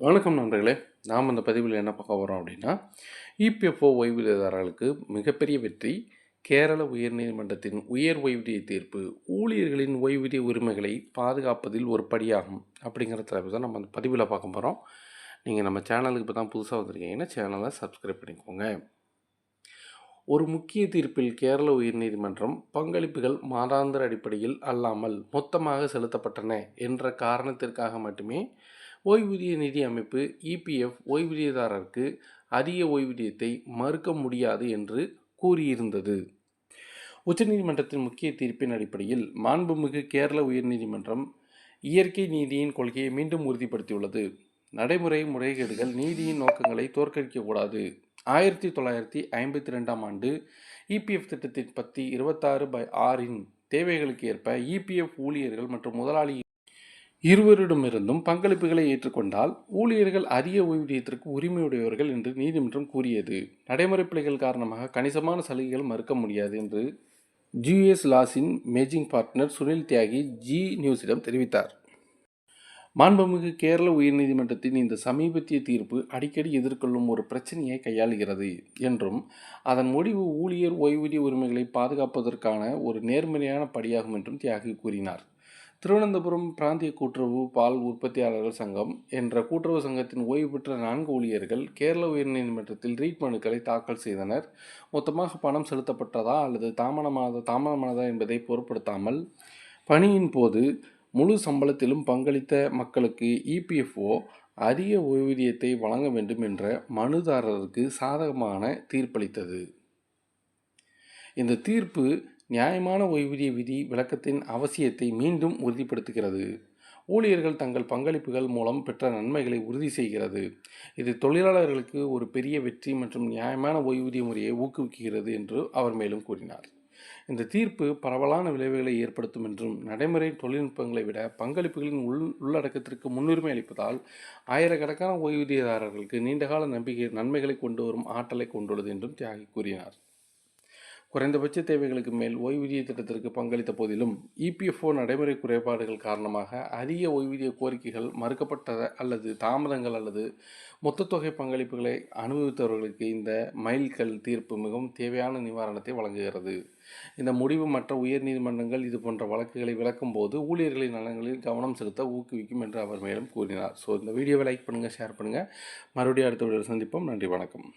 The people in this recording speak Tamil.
வணக்கம் நண்பர்களே நாம் இந்த பதிவில் என்ன பார்க்க போகிறோம் அப்படின்னா இபிஎஃப்ஓ ஓய்வூதியதாரர்களுக்கு மிகப்பெரிய வெற்றி கேரள உயர்நீதிமன்றத்தின் உயர் ஓய்வூதிய தீர்ப்பு ஊழியர்களின் ஓய்வூதிய உரிமைகளை பாதுகாப்பதில் ஒரு படியாகும் அப்படிங்கிற தலைப்பு தான் நம்ம அந்த பதிவில் பார்க்க போகிறோம் நீங்கள் நம்ம சேனலுக்கு இப்போ தான் புதுசாக வந்திருக்கீங்கன்னா சேனலை சப்ஸ்கிரைப் பண்ணிக்கோங்க. ஒரு முக்கிய தீர்ப்பில் கேரள உயர்நீதிமன்றம் பங்களிப்புகள் மாதாந்திர அடிப்படையில் அல்லாமல் மொத்தமாக செலுத்தப்பட்டன என்ற காரணத்திற்காக மட்டுமே ஓய்வூதிய நிதி அமைப்பு இபிஎஃப் ஓய்வூதியதாரருக்கு அதிக ஓய்வூதியத்தை மறுக்க முடியாது என்று கூறியிருந்தது. உச்சநீதிமன்றத்தின் முக்கிய தீர்ப்பின் அடிப்படையில் மாண்புமிகு கேரள உயர்நீதிமன்றம் இயற்கை நீதியின் கொள்கையை மீண்டும் உறுதிப்படுத்தியுள்ளது. நடைமுறை முறைகேடுகள் நீதியின் நோக்கங்களை தோற்கடிக்கக்கூடாது. ஆயிரத்தி தொள்ளாயிரத்தி ஐம்பத்தி ரெண்டாம் ஆண்டு இபிஎஃப் திட்டத்தின் பத்தி இருபத்தாறு பை ஆறின் தேவைகளுக்கு ஏற்ப இபிஎஃப் ஊழியர்கள் மற்றும் முதலாளி இருவரிடமிருந்தும் பங்களிப்புகளை ஏற்றுக்கொண்டால் ஊழியர்கள் அரிய ஓய்வூதியத்திற்கு உரிமையுடையவர்கள் என்று நீதிமன்றம் கூறியது. நடைமுறை பிழைகள் காரணமாக கணிசமான சலுகைகள் மறுக்க முடியாது என்று ஜிஎஸ் லாஸின் managing partner Sunil Tyagi G நியூஸிடம் தெரிவித்தார். மாண்புமிகு கேரள உயர்நீதிமன்றத்தின் இந்த சமீபத்திய தீர்ப்பு அடிக்கடி எதிர்கொள்ளும் ஒரு பிரச்சனையை கையாளுகிறது என்றும் அதன் முடிவு ஊழியர் ஓய்வூதிய உரிமைகளை பாதுகாப்பதற்கான ஒரு நேர்மறையான படியாகும் என்றும் தியாகி கூறினார். திருவனந்தபுரம் பிராந்திய கூட்டுறவு பால் உற்பத்தியாளர்கள் சங்கம் என்ற கூட்டுறவு சங்கத்தின் ஓய்வு பெற்ற நான்கு ஊழியர்கள் கேரள உயர்நீதிமன்றத்தில் ரீட் மனுக்களை தாக்கல் செய்தனர். மொத்தமாக பணம் செலுத்தப்பட்டதா அல்லது தாமதமானதா தாமதமானதா என்பதை பொருட்படுத்தாமல் பணியின் போது முழு சம்பளத்திலும் பங்களித்த மக்களுக்கு இபிஎஃப்ஓ அதிக ஓய்வூதியத்தை வழங்க வேண்டும் என்ற மனுதாரருக்கு சாதகமான தீர்ப்பளித்தது. இந்த தீர்ப்பு நியாயமான ஓய்வூதிய விதி விளக்கத்தின் அவசியத்தை மீண்டும் உறுதிப்படுத்துகிறது. ஊழியர்கள் தங்கள் பங்களிப்புகள் மூலம் பெற்ற நன்மைகளை உறுதி செய்கிறது. இது தொழிலாளர்களுக்கு ஒரு பெரிய வெற்றி மற்றும் நியாயமான ஓய்வூதிய முறையை ஊக்குவிக்கிறது என்று அவர் மேலும் கூறினார். இந்த தீர்ப்பு பரவலான விளைவுகளை ஏற்படுத்தும் என்றும் நடைமுறை தொழில்நுட்பங்களை விட பங்களிப்புகளின் உள் உள்ளடக்கத்திற்கு முன்னுரிமை அளிப்பதால் ஆயிரக்கணக்கான ஓய்வூதியதாரர்களுக்கு நீண்டகால நம்பிக்கை நன்மைகளை கொண்டு வரும் ஆற்றலை கொண்டுள்ளது என்றும் தியாகி கூறினார். குறைந்தபட்ச தேவைகளுக்கு மேல் ஓய்வூதிய திட்டத்திற்கு பங்களித்த போதிலும் இபிஎஃப்ஓ நடைமுறை குறைபாடுகள் காரணமாக அதிக ஓய்வூதிய கோரிக்கைகள் மறுக்கப்பட்ட அல்லது தாமதங்கள் அல்லது மொத்தத்தொகை பங்களிப்புகளை அனுபவித்தவர்களுக்கு இந்த மைல்கல் தீர்ப்பு மிகவும் தேவையான நிவாரணத்தை வழங்குகிறது. இந்த முடிவு மற்ற உயர் நீதிமன்றங்கள் இது போன்ற வழக்குகளை விளக்கும் போது ஊழியர்களின் நலன்களில் கவனம் செலுத்த ஊக்குவிக்கும் என்று அவர் மேலும் கூறினார். ஸோ இந்த வீடியோவை லைக் பண்ணுங்கள் ஷேர் பண்ணுங்கள் மறுபடியும் அடுத்த வீடியோ சந்திப்போம். நன்றி வணக்கம்.